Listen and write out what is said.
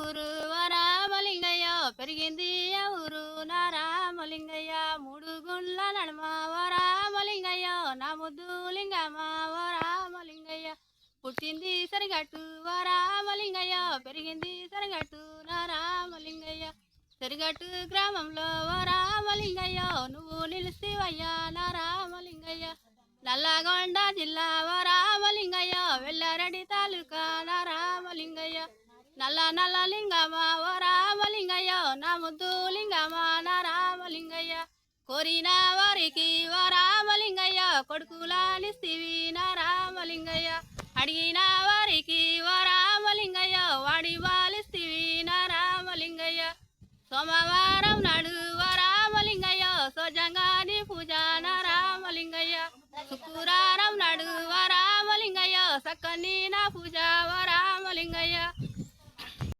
ఊరు వరామలింగయ్య రామలింగయ్య పెరిగింది ఊరు. నా రామలింగయ్య మూడు గుండ్ల నడుమ ఓ రామలింగయ్య నా ముద్దు లింగమ్మ రామలింగయ్య పుట్టింది సరిగట్టు రామలింగయ్య పెరిగింది సరిగట్టు నా రామలింగయ్య సరిగట్టు గ్రామంలో వరామలింగయ్య రామలింగయ్య నువ్వు నిలిసివయ్యా నా రామలింగయ్య నల్లగొండ జిల్లా వరామలింగయ్య రామలింగయ్య నల్ల నల్ల లింగమ్మ ఓ రామలింగయ్య నా ముద్దు లింగమ్మ నా రామలింగయ్య. కోరిన వారికి ఓ రామలింగయ్య కొడుకులానిస్తివి నా రామలింగయ్య. అడిగిన వారికి ఓ రామలింగయ్య వాడి వాలిస్తివి నా రామలింగయ్య. సోమవారం నాడు ఓ రామలింగయ్య సోజంగాని పూజ నా రామలింగయ్య. శుక్రవారం నాడు ఓ రామలింగయ్య సక్కని నా పూజ ఓ రామ